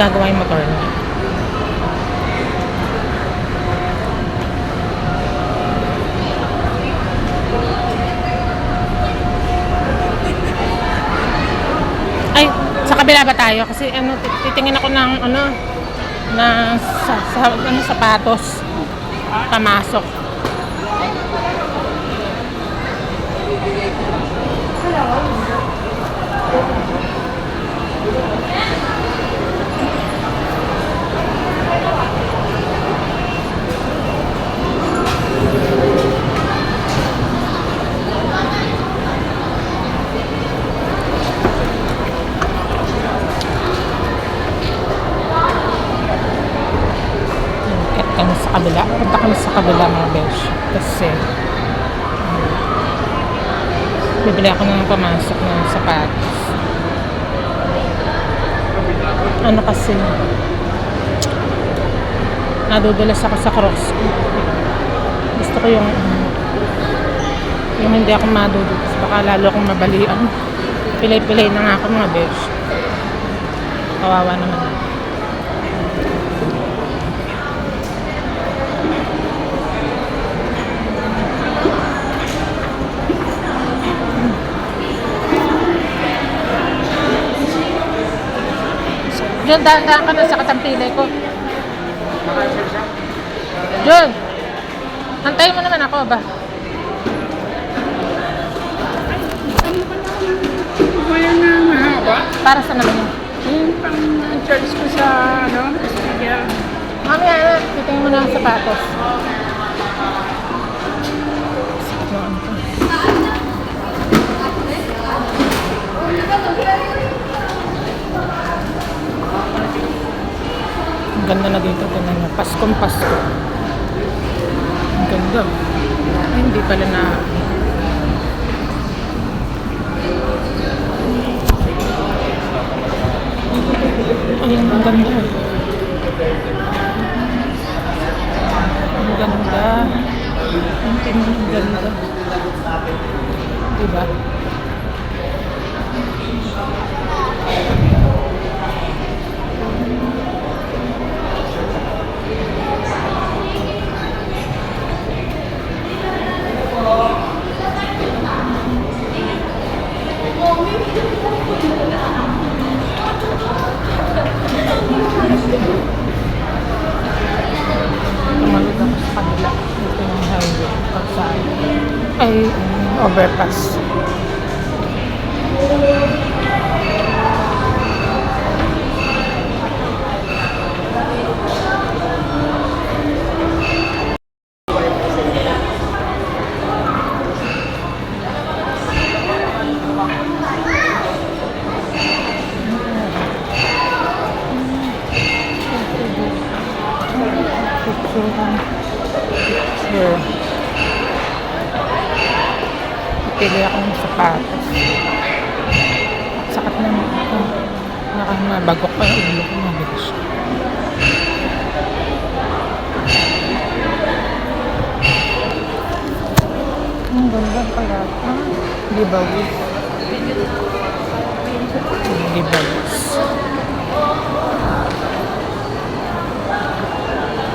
Pagagawa yung motor niya. Ay, sa kabila ba tayo? Kasi ano, tit- titingin ako ng ano, na sa, sa ano, sapatos. Pamasok. Kat kami sa kabila. Punta kabila mga besh. Kasi um, bibili ako ng pamasok ng sapatos. Ano kasi nadudulas ako sa crocs. Gusto ko yung yung hindi ako madudulas. Baka lalo akong mabalian. Pilay-pilay na nga ako mga besh. Kawawa naman ako. Diyan, daan ka na sa katampilay ko. Diyan. Antayin mo naman ako ba? Wala na mahaba. Para sa naman yun. Yung pang charge ko sa ano, speaker. Mamaya na, titingin mo na ang sapatos. Sakit na ano to. Ang ganda na dito. Tingnan nyo. Paskong Pasko. Ang ganda. Ay, hindi pala na...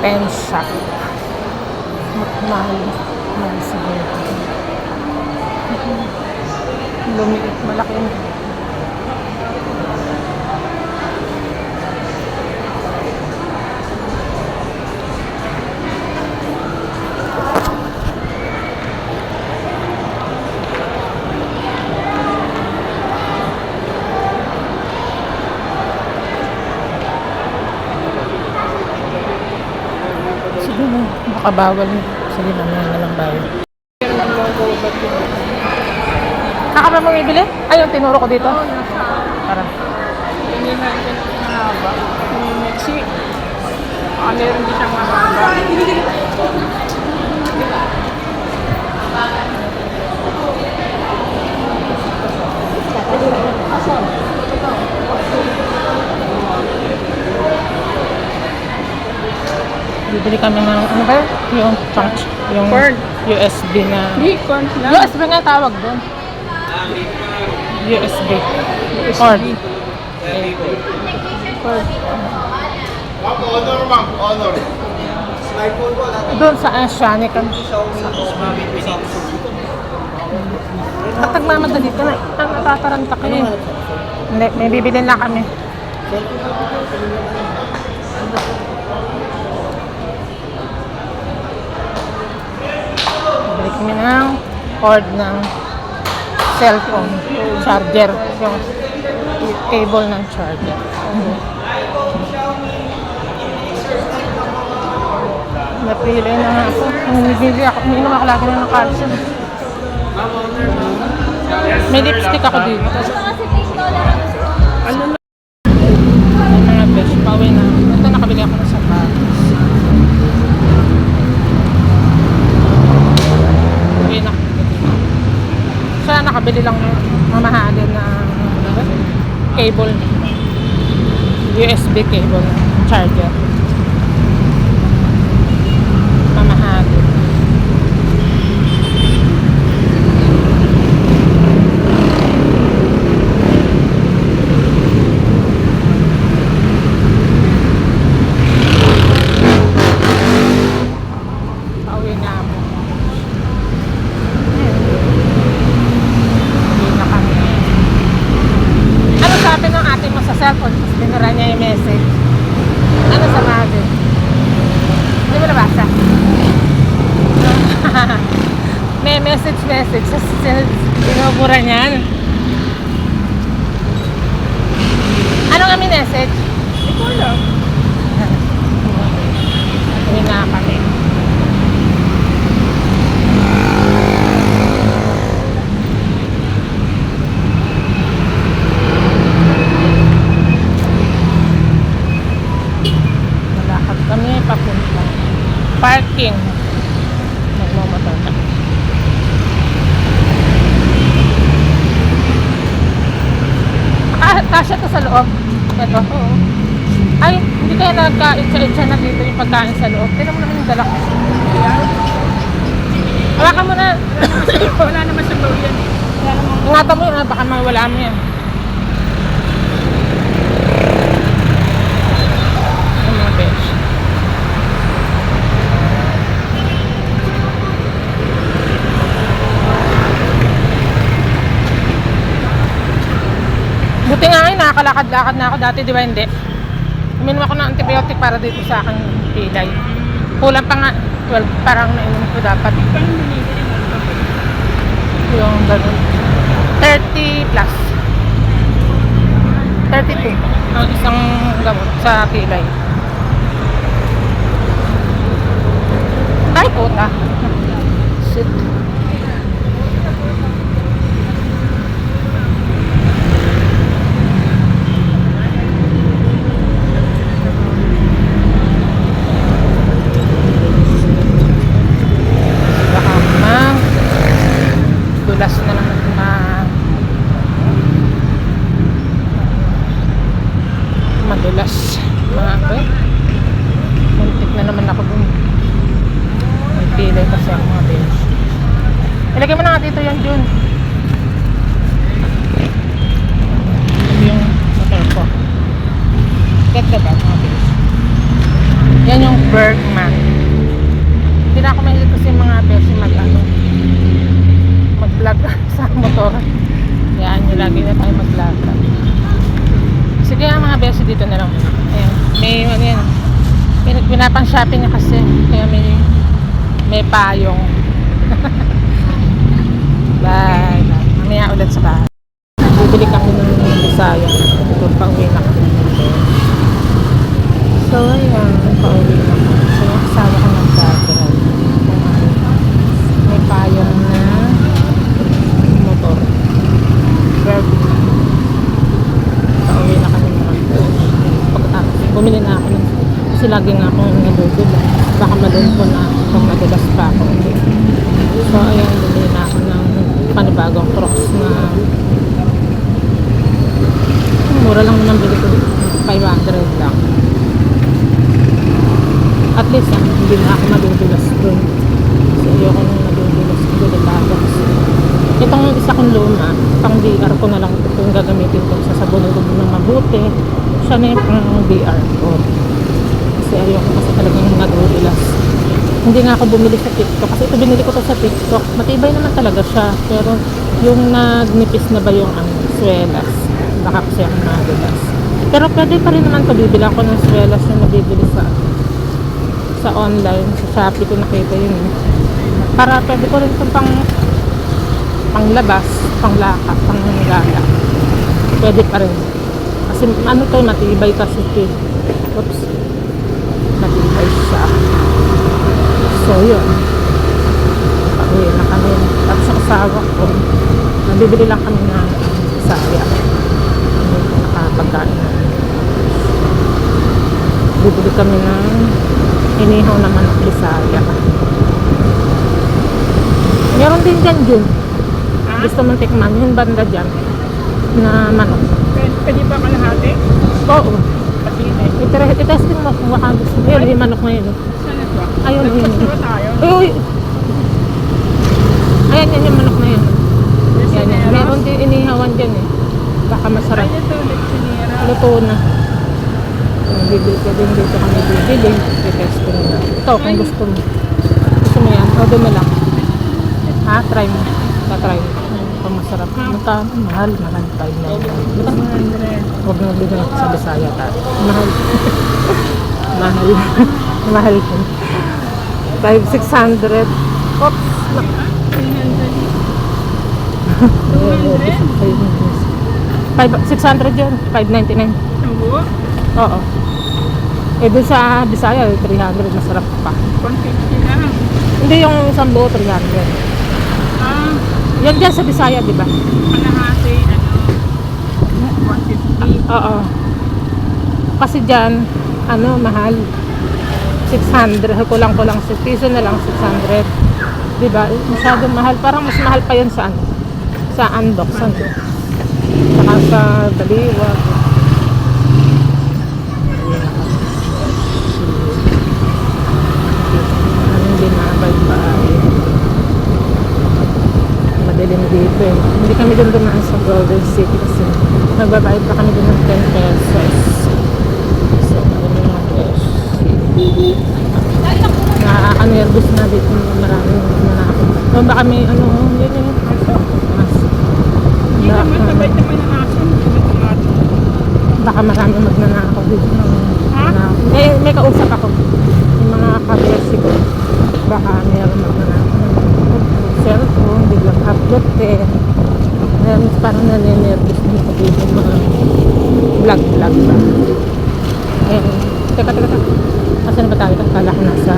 pensa. Mahal. Mahal siguro. Lumiit. Malaki yung Siguro, baka bawal Sige, mamaya na lang bayo. Pero ang logo ba ito? Saka ba mo bibili? Ay, yung tinuro ko dito. Oo, nasa. Para. Hindi na rin ito mahaba. Yung Mexi. Ah, meron din siyang mahaba. Bibili kami ng, ano ba yun? Yung chunk, yung Corn. USB na... Hindi, corn lang. USB nga tawag doon. USB. Cord. Honor, ma'am. Honor. Doon sa Asiatic. At nagmamadali ka na. Ang natataranta ka eh. Hindi, may bibili na kami. Kami ng cord ng cellphone. Charger. Yung cable ng charger. Napili na nga ako. Bibili ako. Umiinom ako lagi na ng calcium. May lipstick ako dito. Ano na? May mga besh, pauwi na. Ito nakabili ako ng sapatos. Uwi na. Nakabili lang ng mamahalin na ano cable. USB cable charger. Mamahalin. Pauwi na ako. Uwi na kami. Ano sabi ng ate mo sa cellphone? Tapos binura niya yung message. Ano sa sabi? Hindi mo nabasa? May message message. Tapos sin- binubura niyan. Ano nga may message? Hindi ko alam. Uwi na kami. Malakad kami papunta. Parking. Nagmamotor kami. Ah, kasya to sa loob. Ito. Oo. Ay, hindi kaya nagka-itcha-itcha na dito yung pagkain sa loob. Tignan mo naman yung dala ko. Hawakan mo na. Wala naman sa. Wala naman. Ingatan mo yun, ah, baka mawala mo yan. Yung mga besh. Buti nakakalakad-lakad na ako. Dati, di ba hindi? Uminom ako ng antibiotic para dito sa aking pilay. Kulang pa nga. 12, parang nainom ko dapat. Yung ganun. 30 plus. 32. Ang isang gamot sa pilay. Ay, puta. Shit. Baka ma dulas na lang ma madulas ma eh, muntik na naman ako dun may pilay kasi ako mga besh ilagay mo na nga dito yan ito yung motor ko get yan yung Bergman hindi na ako mahilig kasi mga besh mag ano mag-vlog sa motor. Yan, yung lagi na tayo mag-vlog. Sige nga mga beso dito na lang. Ayan, may ano yan. Pinapang shopping niya kasi. Kaya may may payong. Bye. Mamaya ulit sa bahay. Bibili kami ng Bisaya. Ito pa uwi na kami. So, ayan. Pa uwi na kami. So, kasama ko ng dati. May payong na motor. Grab. Pa uwi na kami ng Pagkatapos, bumili na ako ng kasi lagi na akong nadudulas. Baka madun po na kung madulas pa ako. So, ayan panibagong crocs na mura lang naman bili ko. 500 lang. At least, ah, hindi na ako madudulas doon. So, ayoko nang madudulas doon kasi Itong isa kong luma, pang DR ko na lang ito yung gagamitin ko. Sasabunin ko ng mabuti. Siya na yung pang DR ko. Kasi ayoko kasi talagang nadudulas. Hindi nga ako bumili sa TikTok. Kasi ito binili ko to sa TikTok. Matibay naman talaga siya. Pero yung nagnipis na ba yung ano, swelas. Baka kasi ako nadulas. Pero pwede pa rin naman ito. Bibili ako ng swelas na nabibili sa sa online. Sa Shopee ko nakita yun. eh. Para pwede ko rin itong pang panglabas, panglaka, panggala. Pwede pa rin. Kasi ano to, matibay kasi ito. eh. Oops. Matibay siya. So, yun. Pauwi na kami. Tapos yung asawa ko, nabibili lang kami na saya. Hindi ko nakapagkain. Bibili kami ng inihaw na manok Bisaya. Meron din dyan. Ha? Gusto mong tikman yung banda dyan na manok. Pwede, ba kalahati? Oo. Pati eh. I-testing mo kung baka gusto mo. Yun, yung manok na yun. Ito? Ayun, ayun. Tayo. Uy. Ayan, yan yung manok na yun. Yan, yan. Meron din inihawan dyan eh. Baka masarap. Ay, ito, lechonera. Luto na. Bibili ka din dito kami bibili. I-testing na. Ito, kung gusto mo. Gusto mo yan? O, na lang. Ha? Try mo. Ta-try mo. Kung masarap. Magkano? Mahal. Mahal. 5 na yun. 100. Huwag na bigyan sa Bisaya ta. Mahal. Mahal. Mahal ko. 5, 600. Oops. 5, 600 yun. 599. Ang buo? Oo. Eh, dun sa Bisaya, 300. Masarap pa. 150 lang. Hindi yung isang buo, 300. Ah, Yan dyan sa Bisaya, di ba? kalahati, ano, 150. Oo. Kasi dyan, ano, mahal. 600. Kulang-kulang 6 piso na lang, 600. Di ba? Masyadong mahal. Parang mas mahal pa yun sa ano? Sa Andox. Andox. Saka sa Baliwa. Madilim dito eh. Hindi kami doon dumaan sa Golden City kasi nagbabayad pa kami doon ng 10 pesos. So, ano yung pesos. Nakaka-nervous na dito ng maraming nanakot. So, baka may ano, yun yun. Mas, Hindi naman, sabay naman ang aso. baka marami magnanakaw dito ng Ha? na, may, may kausap ako. Yung mga kabersi ko. Baka meron magnanakaw. Cellphone biglang upload eh. Meron parang naninervous dito dito mga vlog vlog ba? Eh teka teka teka asan ba tayo kala ko nasa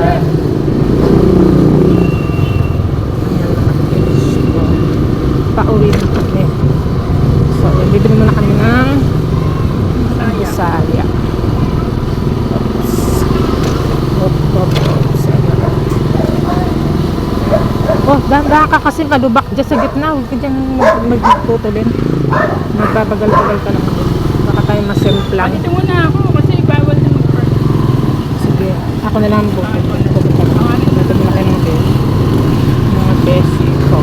pauwi na kami so bibili muna kami ng Bisaya. Oops. Op, op, oops. Oh, dahan ka kasi malubak dyan sa gitna. Huwag ka dyan magtutulin. Magbabagal-bagal ka lang. Baka tayo masemplang. Dito muna ako kasi bawal na mag-park. Sige, ako na lang po. Pupunta ko. Na kayo ng bes. Mga besi ko.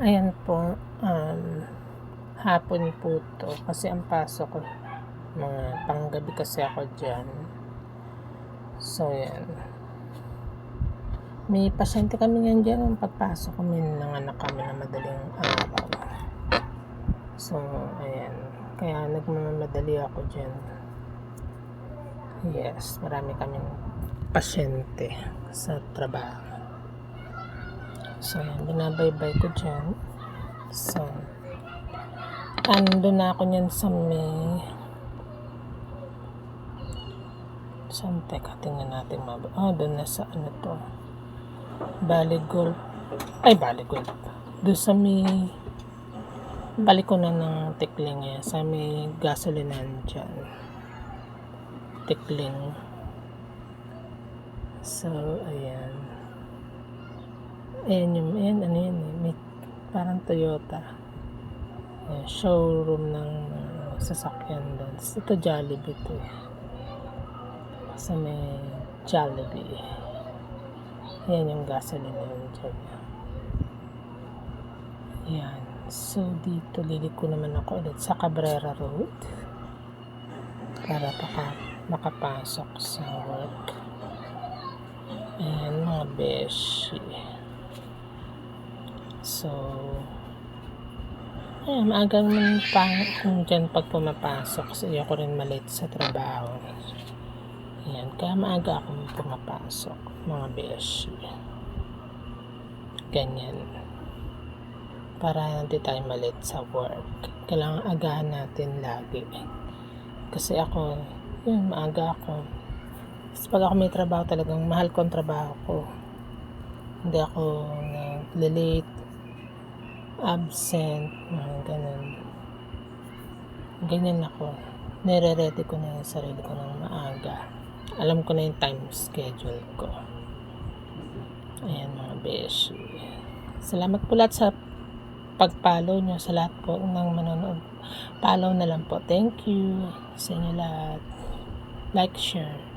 Ayan po, um, hapon po to kasi ang pasok ko, mga panggabi kasi ako dyan. So, yan. May pasyente kami ngayon dyan. Ang pagpasok kami ng anak kami na madaling araw. So, ayan. Kaya nagmamadali ako dyan. Yes, marami kaming pasyente sa trabaho. So, ayan, binabaybay ko dyan. So, ando na ako niyan sa may... Saan? Teka, tingnan natin mab... Ah, doon na sa ano to. Valley Golf. Ay, Valley Golf. Doon sa may... Balik ko na ng tikling eh. Sa may gasolinan dyan. Tikling. So, ayan. Ayan yung, ayan, ano yan eh. May parang Toyota. Ayan, showroom ng uh, sasakyan doon. Ito Jollibee to eh. Sa may Jollibee. Ayan yung gasoline na yun dyan. Ayan. So, dito liliko naman ako ulit sa Cabrera Road. Para paka, makapasok sa work. Ayan mga beshi. So, ayan, maaga naman pa kung dyan pag pumapasok kasi ayoko rin malate sa trabaho. Ayan, kaya maaga akong pumapasok, mga beshi. Ganyan. Para hindi tayo malate sa work. Kailangan agahan natin lagi. Kasi ako, yun, maaga ako. Tapos pag ako may trabaho talagang mahal ko ang trabaho ko. Hindi ako nag-late, absent, mga ganun. Ganyan ako. Nire-ready ko na yung sarili ko ng maaga. Alam ko na yung time schedule ko. Ayan mga beshi. Salamat po lahat sa pag-follow nyo sa lahat po ng manonood. Follow na lang po. Thank you sa inyo lahat. Like, share.